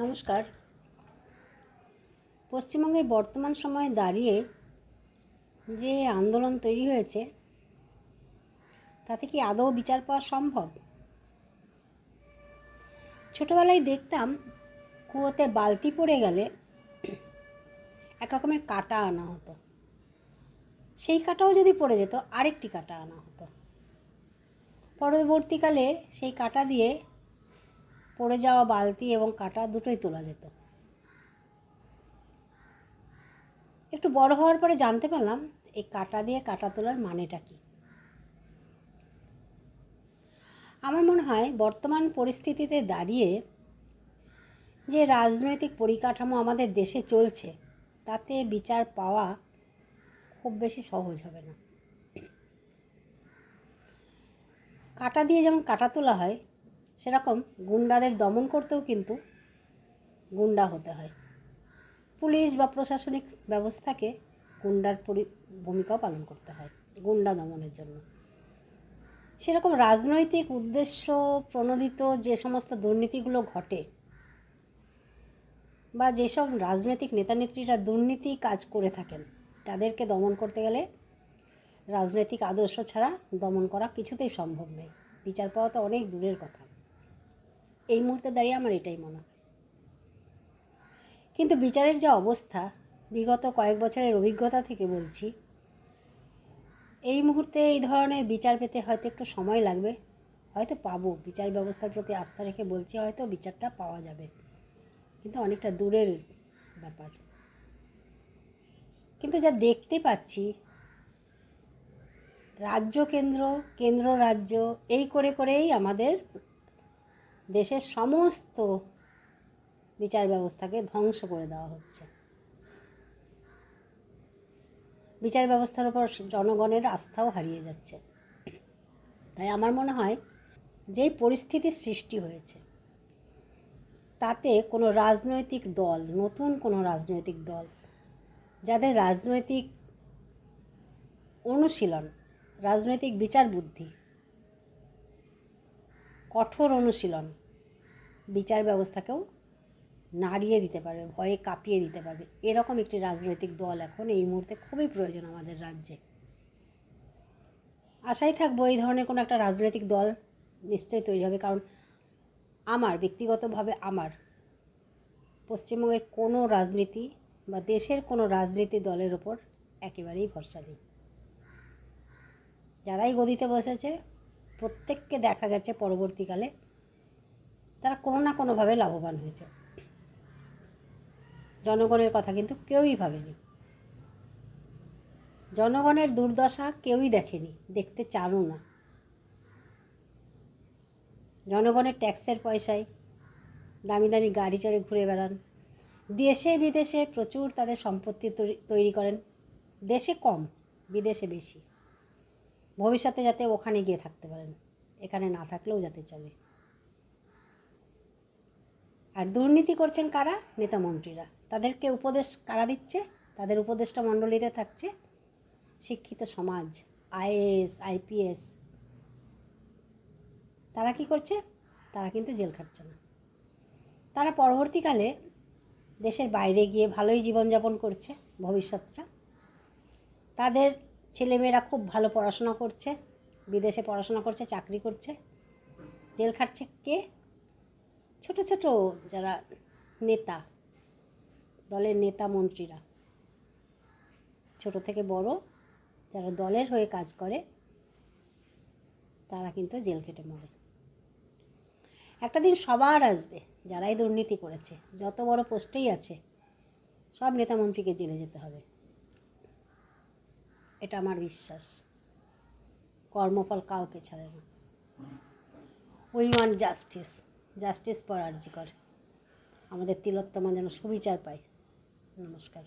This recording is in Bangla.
নমস্কার। পশ্চিমবঙ্গের বর্তমান সময়ে দাঁড়িয়ে যে আন্দোলন তৈরি হয়েছে, তাতে কি আদৌ বিচার পাওয়া সম্ভব? ছোটোবেলায় দেখতাম কুয়োতে বালতি পড়ে গেলে এক রকমের কাটা আনা হতো। সেই কাটাও যদি পড়ে যেত, আরেকটি কাটা আনা হতো। পরবর্তীকালে সেই কাটা দিয়ে পড়ে যাওয়া বালতি এবং কাটা দুটোই তোলা যেত। একটু বড় হওয়ার পরে জানতে পারলাম, এই কাটা দিয়ে কাটা তোলার মানেটা কি? আমার মনে হয় বর্তমান পরিস্থিতিতে দাঁড়িয়ে যে রাজনৈতিক পরিকাঠামো আমাদের দেশে চলছে, তাতে বিচার পাওয়া খুব বেশি সহজ হবে না। কাটা দিয়ে যেমন কাটা তোলা হয় সেরকম গুন্ডাদের দমন করতেও কিন্তু গুন্ডা হতে হয়। পুলিশ বা প্রশাসনিক ব্যবস্থাকে গুন্ডার পরি, ভূমিকাও পালন করতে হয়, গুন্ডা দমনের জন্য। সেরকম রাজনৈতিক উদ্দেশ্য প্রণোদিত যে সমস্ত দুর্নীতিগুলো ঘটে বা যেসব রাজনৈতিক নেতানেত্রীরা দুর্নীতি কাজ করে থাকেন, তাদেরকে দমন করতে গেলে রাজনৈতিক আদর্শ ছাড়া দমন করা কিছুতেই সম্ভব নয়। বিচার পাওয়া তো অনেক দূরের কথা। এই মুহূর্তে দাঁড়িয়ে আমার এটাই মনে হয়। কিন্তু বিচারের যে অবস্থা, বিগত কয়েক বছরের অভিজ্ঞতা থেকে বলছি, এই মুহূর্তে এই ধরনের বিচার পেতে হয়তো একটু সময় লাগবে। হয়তো পাবো, বিচার ব্যবস্থার প্রতি আস্থা রেখে বলছি, হয়তো বিচারটা পাওয়া যাবে। কিন্তু অনেকটা দূরের ব্যাপার। কিন্তু যা দেখতে পাচ্ছি, রাজ্য কেন্দ্র কেন্দ্র রাজ্য, এই করে করেই আমাদের দেশের সমস্ত বিচার ব্যবস্থাকে ধ্বংস করে দেওয়া হচ্ছে। বিচার ব্যবস্থার উপর জনগণের আস্থাও হারিয়ে যাচ্ছে। তাই আমার মনে হয়, যেই পরিস্থিতির সৃষ্টি হয়েছে, তাতে কোনো রাজনৈতিক দল, নতুন কোনো রাজনৈতিক দল, যাদের রাজনৈতিক অনুশীলন, রাজনৈতিক বিচার বুদ্ধি, কঠোর অনুশীলন বিচার ব্যবস্থাকেও নাড়িয়ে দিতে পারবে, ভয়ে কাঁপিয়ে দিতে পারবে। এরকম একটি রাজনৈতিক দল এখন এই মুহূর্তে খুবই প্রয়োজন আমাদের রাজ্যে। আশাই থাকব এই ধরনের কোনো একটা রাজনৈতিক দল নিশ্চয়ই তৈরি হবে, কারণ আমার, ব্যক্তিগতভাবে আমার, পশ্চিমবঙ্গের কোনো রাজনীতি বা দেশের কোনো রাজনীতি দলের ওপর একেবারেই ভরসা নেই। যারাই গদিতে বসেছে, প্রত্যেককে দেখা গেছে পরবর্তীকালে তারা কোনো না কোনোভাবে লাভবান হয়েছে। জনগণের কথা কিন্তু কেউই ভাবেনি। জনগণের দুর্দশা কেউই দেখেনি, দেখতে চানও না। জনগণের ট্যাক্সের পয়সায় দামি দামি গাড়ি চড়ে ঘুরে বেড়ান। দেশে বিদেশে প্রচুর তাদের সম্পত্তি তৈরি করেন। দেশে কম, বিদেশে বেশি। ভবিষ্যতে যাতে ওখানে গিয়ে থাকতে পারেন, এখানে না থাকলেও যাতে চলে। আর দুর্নীতি করছেন কারা? নেতা মন্ত্রীরা। তাদেরকে উপদেশ কারা দিচ্ছে? তাদের উপদেষ্টা মণ্ডলীতে থাকছে শিক্ষিত সমাজ, আইএএস, আইপিএস। তারা কি করছে? তারা কিন্তু জেল খাটছে না। তারা পরবর্তীকালে দেশের বাইরে গিয়ে ভালোই জীবনযাপন করছে ভবিষ্যৎটা। তাদের ছেলেমেয়েরা খুব ভালো পড়াশোনা করছে, বিদেশে পড়াশোনা করছে, চাকরি করছে। জেল খাটছে কে? ছোট ছোট যারা নেতা, দলের নেতা মন্ত্রীরা, ছোট থেকে বড় যারা দলের হয়ে কাজ করে, তারা কিন্তু জেল খেটে মরে। একটা দিন সবার আসবে যারাই দুর্নীতি করেছে, যত বড় পোস্টেই আছে, সব নেতা মন্ত্রীকে জেলে যেতে হবে। এটা আমার বিশ্বাস। কর্মফল কাউকে ছাড়ে না। We want justice. Justice for আর্জি করে আমাদের তিলোত্তমা যেন সুবিচার পায়। নমস্কার।